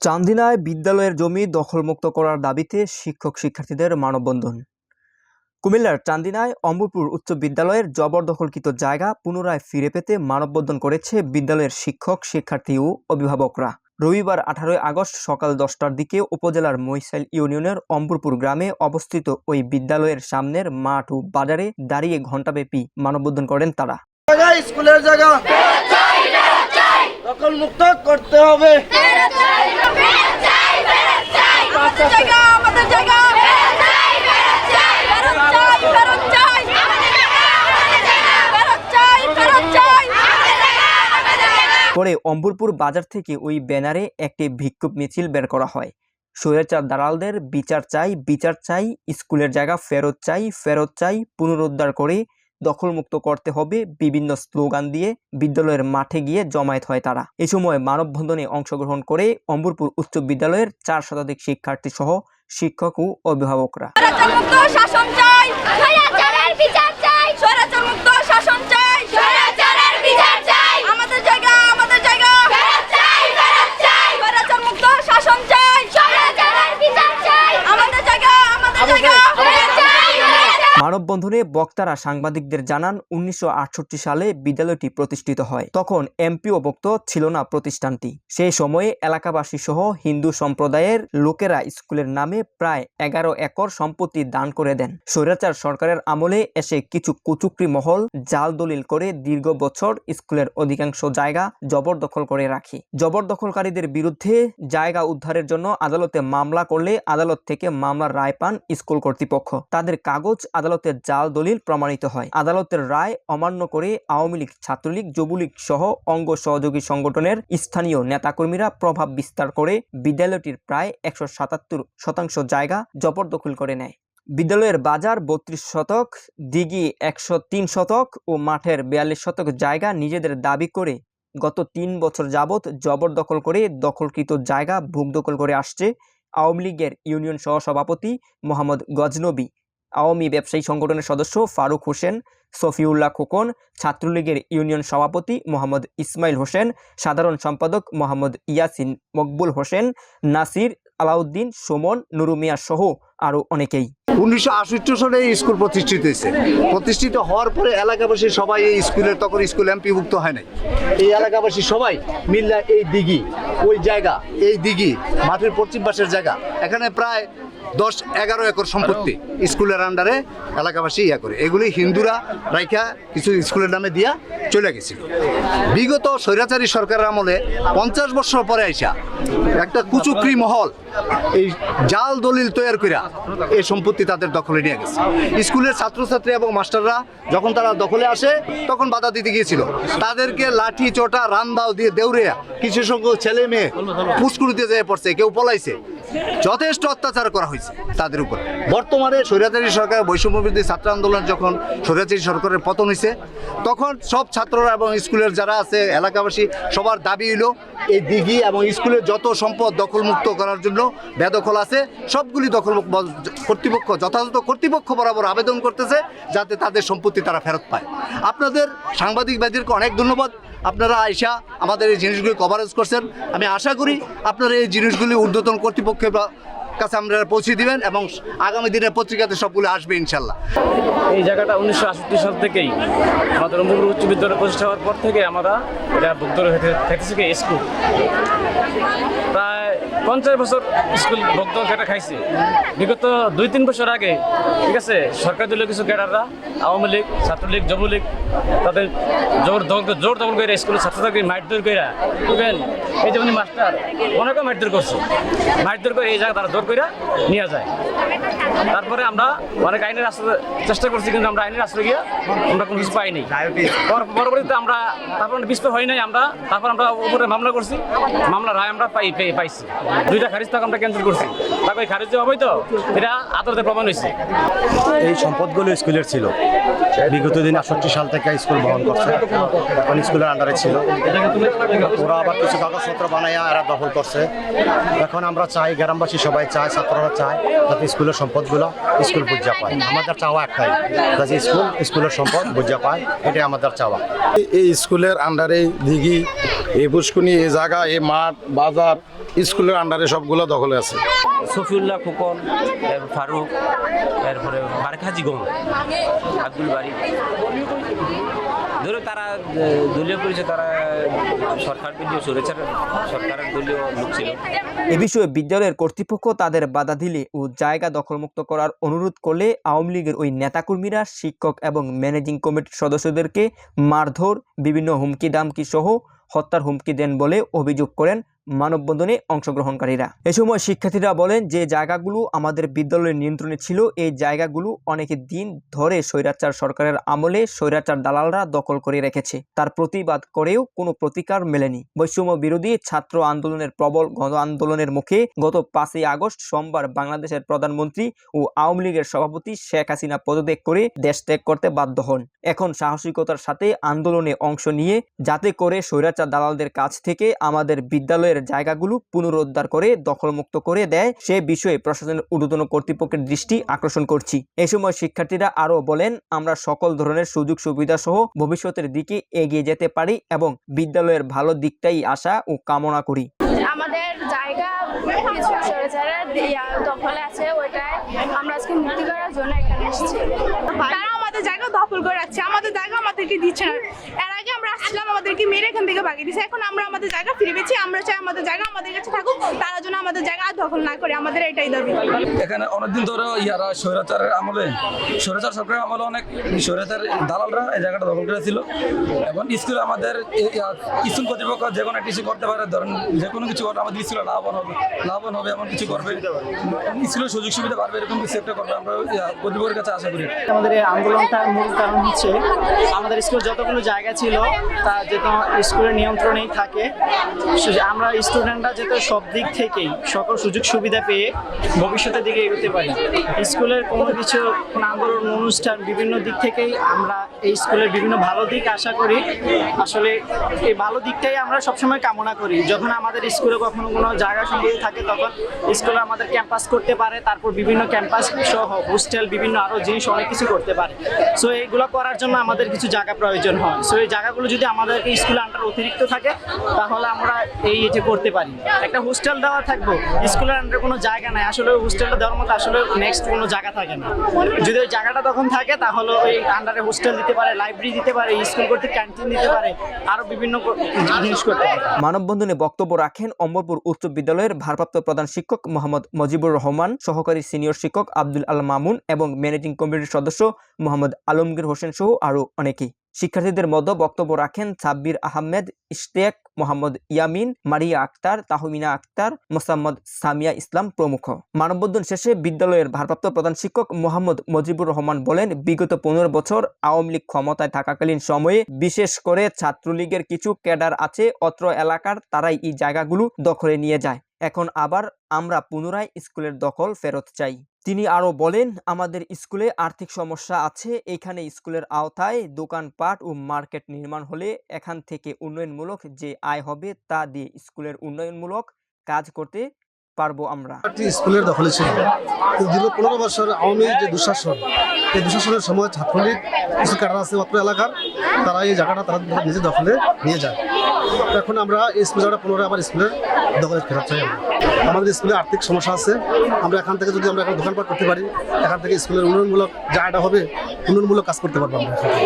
চান্দিনায় বিদ্যালয়ের জমি দখলমুক্ত করার দাবিতে শিক্ষক শিক্ষার্থীদের মানববন্ধন। কুমিল্লার চান্দিনায় অম্বুপুর উচ্চ বিদ্যালয়ের জবরদখলকৃত জায়গা পুনরায় ফিরে পেতে মানববন্ধন করেছে বিদ্যালয়ের শিক্ষক শিক্ষার্থী ও অভিভাবকরা। রবিবার আঠারোই আগস্ট সকাল দশটার দিকে উপজেলার মৈসাইল ইউনিয়নের অম্বুরপুর গ্রামে অবস্থিত ওই বিদ্যালয়ের সামনের মাঠ ও বাজারে দাঁড়িয়ে ঘণ্টাব্যাপী মানববন্ধন করেন তারা। স্কুলের জায়গা। দখল মুক্ত করতে হবে আমাদের জায়গা আমাদের জায়গা ফেরত চাই ফেরত চাই ফেরত চাই ফেরত চাই ফেরত চাই ফেরত চাই পরে অম্বুরপুর বাজার থেকে ওই ব্যানারে একটি বিক্ষোভ মিছিল বের করা হয়। স্বৈরাচার দালালদের বিচার চাই বিচার চাই, স্কুলের জায়গা ফেরত চাই ফেরত চাই, পুনরুদ্ধার করে দখলমুক্ত করতে হবে, বিভিন্ন স্লোগান দিয়ে বিদ্যালয়ের মাঠে গিয়ে জমায়েত হয় তারা। এ সময় মানববন্ধনে অংশগ্রহণ করে অম্বুরপুর উচ্চ বিদ্যালয়ের চার শতাধিক শিক্ষার্থী সহ শিক্ষক ও অভিভাবকরা। মানববন্ধনে বক্তারা সাংবাদিকদের জানান, উনিশশো আটষট্টি সালে বিদ্যালয়টি প্রতিষ্ঠিত হয়। তখন এমপিও ভুক্ত ছিল না প্রতিষ্ঠানটি। সেই সময়ে এলাকাবাসী সহ হিন্দু সম্প্রদায়ের লোকেরা স্কুলের নামে প্রায় এগারো একর সম্পত্তি দান করে দেন। স্বৈরাচার সরকারের আমলে এসে কিছু কুচুকরি মহল জাল দলিল করে দীর্ঘ বছর স্কুলের অধিকাংশ জায়গা জবরদখল করে রাখে। জবরদখলকারীদের বিরুদ্ধে জায়গা উদ্ধারের জন্য আদালতে মামলা করলে আদালত থেকে মামলার রায় পান স্কুল কর্তৃপক্ষ। তাদের কাগজ আদালতে জাল দলিল প্রমাণিত হয়। আদালতের রায় অমান্য করে আওয়ামী লীগ, ছাত্রলীগ, যুবলীগ সহ অঙ্গ সহযোগী সংগঠনের স্থানীয় নেতাকর্মীরা প্রভাব বিস্তার করে বিদ্যালয়টির প্রায় একশো সাতাত্তর শতাংশ জায়গা জবরদখল করে নেয়। বিদ্যালয়ের বাজার বত্রিশ শতক দিঘি একশো তিন শতক ও মাঠের বিয়াল্লিশ শতক জায়গা নিজেদের দাবি করে গত তিন বছর যাবৎ জবরদখল করে দখলকৃত জায়গা ভোগ দখল করে আসছে আওয়ামী লীগের ইউনিয়ন সহসভাপতি মোহাম্মদ গজনবী। আওয়ামী ব্যবসায়ী সংগঠনের সদস্য ফারুক হোসেন, সফিউল্লাহ খোকন, ছাত্রলীগের ইউনিয়ন সভাপতি মোহাম্মদ ইসমাইল হোসেন, সাধারণ সম্পাদক মোহাম্মদ ইয়াসিন মকবুল হোসেন, নাসির আলাউদ্দিন, সুমন, নুরুমিয়া সহ আরও অনেকেই। উনিশশো আষট্টি সালে এই স্কুল প্রতিষ্ঠিত হয়েছে। প্রতিষ্ঠিত হওয়ার পরে এলাকাবাসী সবাই এই স্কুলের, তখন স্কুল এমপিভুক্ত হয় নাই। এই এলাকাবাসী সবাই মিল্লা এই দিঘি, ওই জায়গা, এই দিঘি মাঠের পশ্চিম পাশের জায়গা। এখানে প্রায় দশ এগারো একর সম্পত্তি স্কুলের আন্ডারে এলাকাবাসী ইয়া করে। এগুলি হিন্দুরা রাইখা কিছু স্কুলের নামে দিয়া চলে গেছিল। বিগত স্বৈরাচারী সরকারের আমলে পঞ্চাশ বছর পরে আইসা একটা কুচুকরি মহল, এই জাল দলিল তৈরি কইরা এই সম্পত্তি তাদের দখলে নিয়ে গেছে। স্কুলের ছাত্রছাত্রী এবং মাস্টাররা যখন তারা দখলে আসে, তখন বাধা দিতে গিয়েছিল। তাদেরকে লাঠি, চোটা রামদাও দিয়ে দেউরিয়া কিছু সংখ্যক ছেলে মেয়ে পুষ্কুরিতে যেয়ে পড়ছে, কেউ পলাইছে। যথেষ্ট অত্যাচার করা হয়েছে তাদের উপর। বর্তমানে স্বৈরাচারী সরকার বৈষম্য বিরোধী ছাত্র আন্দোলন যখন স্বৈরাচারী সরকারের পতন হয়েছে, তখন সব ছাত্ররা এবং স্কুলের যারা আছে, এলাকাবাসী, সবার দাবি হইল, এই দিঘি এবং স্কুলের যত সম্পদ দখলমুক্ত করার জন্য বেদখল আছে, সবগুলি দখল কর্তৃপক্ষ যথাযথ কর্তৃপক্ষ বরাবর আবেদন করতেছে যাতে তাদের সম্পত্তি তারা ফেরত পায়। আপনাদের সাংবাদিক বাদীরকে অনেক ধন্যবাদ। আপনারা আইসা আমাদের এই জিনিসগুলি কভারেজ করছেন। আমি আশা করি আপনারা এই জিনিসগুলি ঊর্ধ্বতন কর্তৃপক্ষের কাছে আমরা পৌঁছে দিবেন এবং আগামী দিনের পত্রিকাতে সবগুলো আসবে ইনশাল্লাহ। এই জায়গাটা উনিশশো সাল থেকেই আমাদের রঙ্গপুর উচ্চ বিদ্যালয় প্রতিষ্ঠা হওয়ার পর থেকে আমরা এটা ভুক্ত থাকতেছি কি স্কুল প্রায় পঞ্চাশ বছর স্কুল ভক্ত কেটা খাইছে। বিগত দুই, তিন বছর আগে, ঠিক আছে, সরকার দলীয় কিছু ক্যাডাররা, আওয়ামী লীগ, ছাত্রলীগ, যুবলীগ, তাদের জোর জোর দখল করে স্কুলের ছাত্রছাত্রী মারধর করে ইভেন এই যেমন মাস্টার, অনেকে মারধর করছে। মারধর করে এই জায়গা তারা জোর করে নিয়ে যায়। তারপরে আমরা অনেক আইনের আশ্রয়, চেষ্টা করছি, কিন্তু আমরা আইনের আশ্রয় গিয়ে আমরা কোনো কিছু পাইনি। পর- পরবর্তীতে আমরা তারপর পিছপা হয় নাই, আমরা, তারপর আমরা উপরে মামলা করছি। মামলা রায় আমরা পাই পাইছি। দুইটা খারিজ আমরা ক্যান্সেল করছি। তাকে ওই খারিজ যে হবেই তো এটা আদালতে প্রমাণ হয়েছে। এই সম্পদগুলো স্কুলের ছিল। বিগত দিন আটষট্টি সাল থেকে স্কুল বহন করছে। এখন স্কুলের আন্ডারে ছিল। ওরা আবার কিছু কাগজপত্র বানাইয়া এরা দখল করছে। এখন আমরা চাই গ্রামবাসী সবাই চায় ছাত্ররা চায় যাতে স্কুলের সম্পদগুলো স্কুল বুঝা পায়। আমাদের চাওয়া একটাই যাতে স্কুল স্কুলের সম্পদ বুঝা পায়। এটাই আমাদের চাওয়া। এই স্কুলের আন্ডারে দিঘি এই পুষ্কুনি এই জায়গা এই মাঠ বাজার স্কুল স্কুলের আন্ডারে সবগুলো দখলে আছে। সফিউল্লাহ খোকন ফারুক এরপরে বারেখাজি গম আব্দুল বাড়ি ধরো তারা দলীয় পরিচয় তারা সরকার বিরোধী সরেছেন সরকারের দলীয় লোক ছিল। এ বিষয়ে বিদ্যালয়ের কর্তৃপক্ষ তাদের বাধা দিলে ও জায়গা দখলমুক্ত করার অনুরোধ করলে আওয়ামী লীগের ওই নেতাকর্মীরা শিক্ষক এবং ম্যানেজিং কমিটির সদস্যদেরকে মারধর বিভিন্ন হুমকি দামকি সহ হত্যার হুমকি দেন বলে অভিযোগ করেন মানববন্ধনে অংশগ্রহণকারীরা। এ সময় শিক্ষার্থীরা বলেন যে জায়গাগুলো আমাদের বিদ্যালয়ের নিয়ন্ত্রণে ছিল, এই জায়গাগুলো অনেক দিন ধরে স্বৈরাচার সরকারের আমলে স্বৈরাচার দালালরা দখল করে রেখেছে। তার প্রতিবাদ করেও কোনো প্রতিকার মেলেনি। বৈষম্য বিরোধী ছাত্র আন্দোলনের প্রবল গণ আন্দোলনের মুখে গত পাঁচই আগস্ট সোমবার বাংলাদেশের প্রধানমন্ত্রী ও আওয়ামী লীগের সভাপতি শেখ হাসিনা পদত্যাগ করে দেশ ত্যাগ করতে বাধ্য হন। এখন সাহসিকতার সাথে আন্দোলনে অংশ নিয়ে যাতে করে স্বৈরাচার দালালদের কাছ থেকে আমাদের বিদ্যালয়ের জায়গাগুলো পুনরুদ্ধার করে দখলমুক্ত করে দেয়। সে বিষয়ে প্রশাসনের ঊর্ধ্বতন কর্তৃপক্ষের দৃষ্টি আকর্ষণ করছি। এ সময় শিক্ষার্থীরা আরও বলেন আমরা সকল ধরনের সুযোগ সুবিধা সহ ভবিষ্যতের দিকে এগিয়ে যেতে পারি এবং বিদ্যালয়ের ভালো দিকটাই আশা ও কামনা করি। আমাদের জায়গা কিছু সরেচারের দখলে আছে ওইটাই। আমরা আজকে মুক্তি করার জন্য এখানে এসেছি। তারা আমাদের জায়গা দখল করে রাখছে। আমাদের জায়গা আমাদেরকে দিচ্ছে না। আসছিলাম আমাদেরকে মেরে এখান থেকে বাগিয়ে দিচ্ছে এখন আমরা আমাদের জায়গা ফিরে পেয়েছি আমরা চাই আমাদের জায়গা আমাদের কাছে থাকুক তারা যেন আমাদের জায়গা আর দখল না করে আমাদের এটাই দাবি। এখানে অনেকদিন ধরে ইয়ারা স্বৈরাচারের আমলে স্বৈরাচার সরকারের আমলে অনেক স্বৈরাচার দালালরা এই জায়গাটা দখল করেছিল। এবং স্কুলে আমাদের স্কুল কর্তৃপক্ষ যে কোনো কিছু করতে পারে ধরেন যে কোনো কিছু করলে আমাদের স্কুলে লাভবান হবে লাভবান হবে এমন কিছু করবে। স্কুলের সুযোগ সুবিধা বাড়বে এরকম কিছু একটা করবে আমরা কর্তৃপক্ষের কাছে আশা করি। আমাদের এই আন্দোলনটার মূল কারণ হচ্ছে আমাদের স্কুল যতগুলো জায়গা ছিল তা যেহেতু স্কুলের নিয়ন্ত্রণেই থাকে। আমরা স্টুডেন্টরা যাতে সব দিক থেকেই সকল সুযোগ সুবিধা পেয়ে ভবিষ্যতের দিকে এগোতে পারি। স্কুলের কোনো কিছু আন্দোলন, অনুষ্ঠান বিভিন্ন দিক থেকেই আমরা এই স্কুলের বিভিন্ন ভালো দিক আশা করি। আসলে এই ভালো দিকটাই আমরা সবসময় কামনা করি। যখন আমাদের স্কুলে কখনো কোনো জায়গা সম্পত্তি থাকে, তখন স্কুলে আমাদের ক্যাম্পাস করতে পারে, তারপর বিভিন্ন ক্যাম্পাস সহ, হোস্টেল, বিভিন্ন আরও জিনিস অনেক কিছু করতে পারে। সো এইগুলো করার জন্য আমাদের কিছু জায়গা প্রয়োজন হয়। সো এই জায়গাগুলো যদি আমাদেরকে স্কুলে আন্ডার অতিরিক্ত থাকে, তাহলে আমরা এই যে করতে পারি। একটা হোস্টেল দেওয়া থাকব স্কুলের আন্ডারে কোনো জায়গা নাই, আসলে হোস্টেলটা দেওয়ার মতো আসলে নেক্সট কোনো জায়গা থাকে না। যদি ওই জায়গাটা তখন থাকে, তাহলে ওই আন্ডারে হোস্টেল দিতে পারে লাইব্রেরি দিতে পারে স্কুল করতে ক্যান্টিন দিতে পারে আরও বিভিন্ন জিনিস করতে পারে। মানববন্ধনে বক্তব্য রাখেন অম্বরপুর উচ্চ বিদ্যালয়ের ভারপ্রাপ্ত প্রধান শিক্ষক মোহাম্মদ মজিবুর রহমান, সহকারী সিনিয়র শিক্ষক আব্দুল আল মামুন এবং ম্যানেজিং কমিটির সদস্য মোহাম্মদ আলমগীর হোসেন সহ আরও অনেকেই। শিক্ষার্থীদের মধ্যে বক্তব্য রাখেন সাব্বির আহমেদ, ইশতেক মোহাম্মদ ইয়ামিন, মারিয়া আক্তার, তাহমিনা আক্তার, মোসাম্মদ সামিয়া ইসলাম প্রমুখ। মানববন্ধন শেষে বিদ্যালয়ের ভারপ্রাপ্ত প্রধান শিক্ষক মোহাম্মদ মজিবুর রহমান বলেন, বিগত পনেরো বছর আওয়ামী লীগ ক্ষমতায় থাকাকালীন সময়ে বিশেষ করে ছাত্রলীগের কিছু ক্যাডার আছে, অত্র এলাকার তারাই এই জায়গাগুলো দখলে নিয়ে যায়। এখন আবার আমরা পুনরায় স্কুলের দখল ফেরত চাই। তিনি আরও বলেন, আমাদের স্কুলে আর্থিক সমস্যা আছে। এখানে স্কুলের আওতায় দোকানপাট ও মার্কেট নির্মাণ হলে এখান থেকে উন্নয়নমূলক যে আয় হবে তা দিয়ে স্কুলের উন্নয়নমূলক কাজ করতে পারব আমরা। স্কুলের দখলে ছিল। দীর্ঘ পনেরো বছর আওয়ামী যে দুঃশাসন, এই দুঃশাসনের সময় ছাত্রলীগ কিছু ক্যাডার আছে মাত্র এলাকার, তারা এই জায়গাটা তারা নিজের দখলে নিয়ে যায়। এখন আমরা এই স্কুল জায়গাটা পুনরায় আবার স্কুলের দখলে ফেরত চাই আমাদের স্কুলে আর্থিক সমস্যা আছে। আমরা এখান থেকে যদি আমরা এখন দোকানপাট করতে পারি, এখান থেকে স্কুলের উন্নয়নমূলক জায়গাটা হবে, উন্নয়নমূলক কাজ করতে পারব আমরা।